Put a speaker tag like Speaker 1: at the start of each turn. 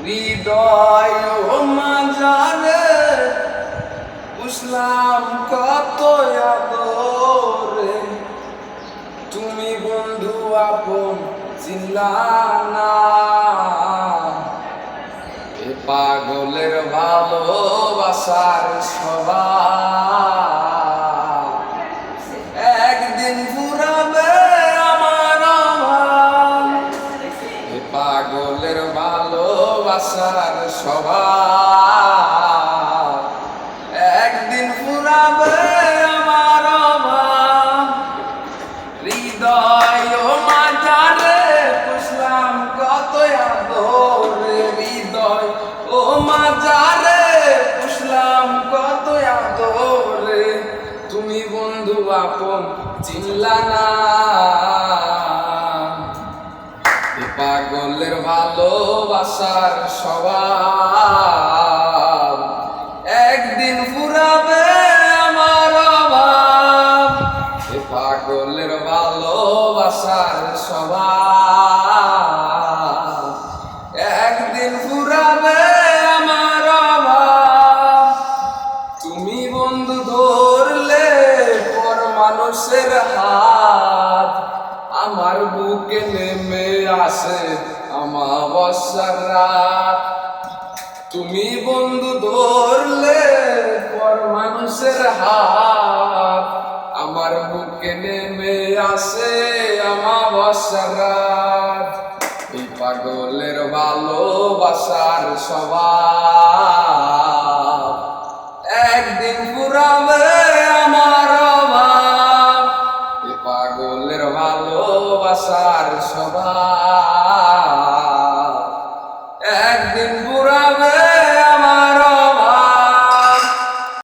Speaker 1: হৃদয় ও মাজারে বুঝলাম কত আদরে। তুমি বন্ধু আপন চিল্লা না এ পাগলের ভালোবাসার সবাই একদিন ফুরাবে ভালোবাসার স্বভাব। একদিন ফুরাবে আমার হৃদয় মাঝারে পুষলাম কত আদরে। হৃদয় ও মাঝারে পুষলাম কত আদরে। তুমি বন্ধু আপন, চিনলা না। পাগলের ভালোবাসার স্বভাব। একদিন ফুরাবে আমার অভাব। এ পাগলের ভালোবাসার স্বভাব। একদিন ফুরাবে আমার অভাব। তুমি বন্ধু ধরলে পর মানুষের হাত। আমার বুকে নেমে আসে আমাবস্যার তুমি বন্ধু ধরলে পর মানুষের হাত। আমার বুকে নেমে আসে আমাবস্যার এই পাগলের ভালোবাসার স্বভাব। একদিন পুরাবে ভালোবাসার স্বভাব